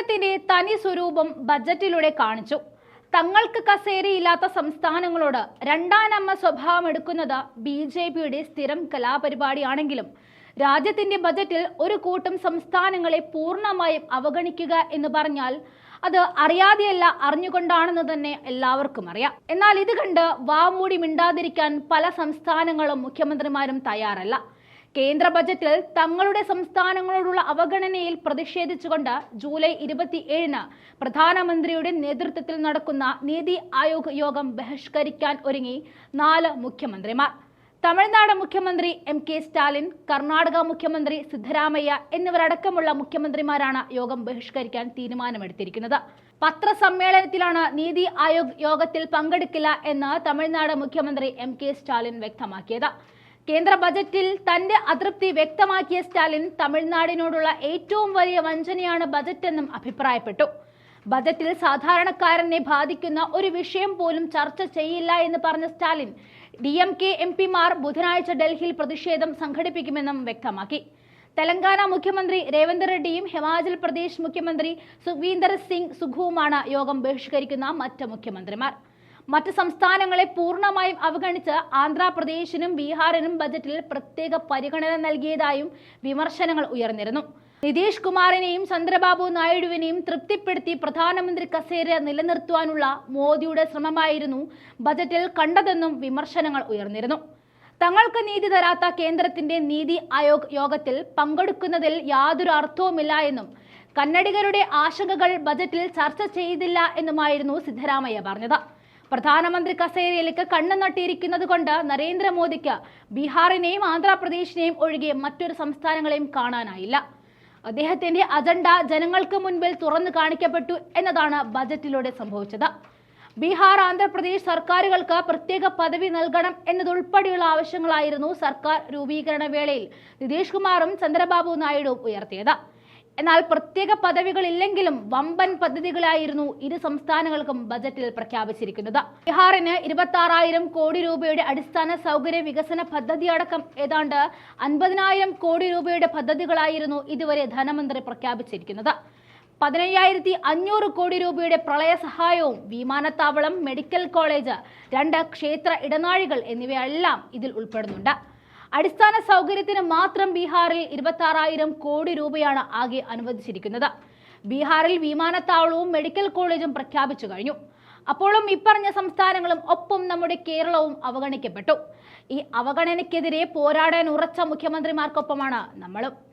കേന്ദ്രത്തിന്റെ തനി സ്വരൂപം ബജറ്റിലൂടെ കാണിച്ചു. തങ്ങൾക്ക് കസേരയില്ലാത്ത സംസ്ഥാനങ്ങളോട് രണ്ടാനമ്മ സ്വഭാവം എടുക്കുന്നത് ബി ജെ പിയുടെ സ്ഥിരം കലാപരിപാടിയാണെങ്കിലും രാജ്യത്തിന്റെ ബജറ്റിൽ ഒരു കൂട്ടം സംസ്ഥാനങ്ങളെ പൂർണമായും അവഗണിക്കുക എന്ന് പറഞ്ഞാൽ അത് അറിയാതെയല്ല അറിഞ്ഞുകൊണ്ടാണെന്ന് തന്നെ എല്ലാവർക്കും അറിയാം. എന്നാൽ ഇത് കണ്ട് വാമൂടി മിണ്ടാതിരിക്കാൻ പല സംസ്ഥാനങ്ങളും മുഖ്യമന്ത്രിമാരും തയ്യാറല്ല. കേന്ദ്ര ബജറ്റിൽ തങ്ങളുടെ സംസ്ഥാനങ്ങളോടുള്ള അവഗണനയിൽ പ്രതിഷേധിച്ചുകൊണ്ട് ജൂലൈ ഇരുപത്തിയേഴിന് പ്രധാനമന്ത്രിയുടെ നേതൃത്വത്തിൽ നടക്കുന്ന നീതി ആയോഗ് യോഗം ബഹിഷ്കരിക്കാൻ ഒരുങ്ങി നാല് മുഖ്യമന്ത്രിമാർ. തമിഴ്നാട് മുഖ്യമന്ത്രി എം കെ സ്റ്റാലിൻ കർണാടക മുഖ്യമന്ത്രി സിദ്ധരാമയ്യ എന്നിവരടക്കമുള്ള മുഖ്യമന്ത്രിമാരാണ് യോഗം ബഹിഷ്കരിക്കാൻ തീരുമാനമെടുത്തിരിക്കുന്നത്. പത്രസമ്മേളനത്തിലാണ് നീതി ആയോഗ് യോഗത്തിൽ പങ്കെടുക്കില്ല എന്ന് തമിഴ്നാട് മുഖ്യമന്ത്രി എം കെ സ്റ്റാലിൻ വ്യക്തമാക്കിയത്. കേന്ദ്ര ബജറ്റിൽ തന്റെ അതൃപ്തി വ്യക്തമാക്കിയ സ്റ്റാലിൻ തമിഴ്നാടിനോടുള്ള ഏറ്റവും വലിയ വഞ്ചനയാണ് ബജറ്റെന്നും അഭിപ്രായപ്പെട്ടു. ബജറ്റിൽ സാധാരണക്കാരനെ ബാധിക്കുന്ന ഒരു വിഷയം പോലും ചർച്ച ചെയ്യില്ല എന്ന് പറഞ്ഞ Stalin D M K M പിമാർ ബുധനാഴ്ച ഡൽഹിയിൽ പ്രതിഷേധം സംഘടിപ്പിക്കുമെന്നും വ്യക്തമാക്കി. തെലങ്കാന മുഖ്യമന്ത്രി രേവന്ത് റെഡ്ഡിയും ഹിമാചൽ പ്രദേശ് മുഖ്യമന്ത്രി സുഖ്വീന്ദർ സിംഗ് സുഖുവുമാണ് യോഗം ബഹിഷ്കരിക്കുന്ന മറ്റ് മുഖ്യമന്ത്രിമാർ. മറ്റ് സംസ്ഥാനങ്ങളെ പൂർണമായും അവഗണിച്ച് ആന്ധ്രാപ്രദേശിനും ബീഹാറിനും ബജറ്റിൽ പ്രത്യേക പരിഗണന നൽകിയതായും വിമർശനങ്ങൾ ഉയർന്നിരുന്നു. നിതീഷ് കുമാറിനെയും ചന്ദ്രബാബു നായിഡുവിനെയും തൃപ്തിപ്പെടുത്തി പ്രധാനമന്ത്രി കസേര നിലനിർത്തുവാനുള്ള മോദിയുടെ ശ്രമമായിരുന്നു ബജറ്റിൽ കണ്ടതെന്നും വിമർശനങ്ങൾ ഉയർന്നിരുന്നു. തങ്ങൾക്ക് നീതി തരാത്ത കേന്ദ്രത്തിന്റെ നീതി ആയോഗ് യോഗത്തിൽ പങ്കെടുക്കുന്നതിൽ യാതൊരു അർത്ഥവുമില്ല എന്നും കന്നഡികരുടെ ആശങ്കകൾ ബജറ്റിൽ ചർച്ച ചെയ്തില്ല എന്നുമായിരുന്നു സിദ്ധരാമയ്യ പറഞ്ഞത്. പ്രധാനമന്ത്രി കസേരയിലേക്ക് കണ്ണു നട്ടിയിരിക്കുന്നത് കൊണ്ട് നരേന്ദ്രമോദിക്ക് ബീഹാറിനെയും ആന്ധ്രാപ്രദേശിനെയും ഒഴികെ മറ്റൊരു സംസ്ഥാനങ്ങളെയും കാണാനായില്ല. അദ്ദേഹത്തിന്റെ അജണ്ട ജനങ്ങൾക്ക് മുൻപിൽ തുറന്നു കാണിക്കപ്പെട്ടു എന്നതാണ് ബജറ്റിലൂടെ സംഭവിച്ചത്. ബീഹാർ ആന്ധ്രാപ്രദേശ് സർക്കാരുകൾക്ക് പ്രത്യേക പദവി നൽകണം എന്നതുൾപ്പെടെയുള്ള ആവശ്യങ്ങളായിരുന്നു സർക്കാർ രൂപീകരണ വേളയിൽ നിതീഷ് കുമാറും ചന്ദ്രബാബു നായിഡുവും ഉയർത്തിയത്. എന്നാൽ പ്രത്യേക പദവികളില്ലെങ്കിലും വമ്പൻ പദ്ധതികളായിരുന്നു ഇരു സംസ്ഥാനങ്ങൾക്കും ബജറ്റിൽ പ്രഖ്യാപിച്ചിരിക്കുന്നത്. ബീഹാറിന് ഇരുപത്തി കോടി രൂപയുടെ അടിസ്ഥാന സൗകര്യ വികസന പദ്ധതി അടക്കം ഏതാണ്ട് അൻപതിനായിരം കോടി രൂപയുടെ പദ്ധതികളായിരുന്നു ഇതുവരെ ധനമന്ത്രി പ്രഖ്യാപിച്ചിരിക്കുന്നത്. പതിനയ്യായിരത്തി അഞ്ഞൂറ് കോടി രൂപയുടെ പ്രളയ സഹായവും വിമാനത്താവളം മെഡിക്കൽ കോളേജ് രണ്ട് ക്ഷേത്ര ഇടനാഴികൾ എന്നിവയെല്ലാം ഇതിൽ ഉൾപ്പെടുന്നുണ്ട്. അടിസ്ഥാന സൗകര്യത്തിന് മാത്രം ബീഹാറിൽ ഇരുപത്തി കോടി രൂപയാണ് ആകെ അനുവദിച്ചിരിക്കുന്നത്. ബീഹാറിൽ വിമാനത്താവളവും മെഡിക്കൽ കോളേജും പ്രഖ്യാപിച്ചു കഴിഞ്ഞു. അപ്പോഴും ഇപ്പറഞ്ഞ സംസ്ഥാനങ്ങളും ഒപ്പം നമ്മുടെ കേരളവും അവഗണിക്കപ്പെട്ടു. ഈ അവഗണനയ്ക്കെതിരെ പോരാടാൻ ഉറച്ച മുഖ്യമന്ത്രിമാർക്കൊപ്പമാണ് നമ്മളും.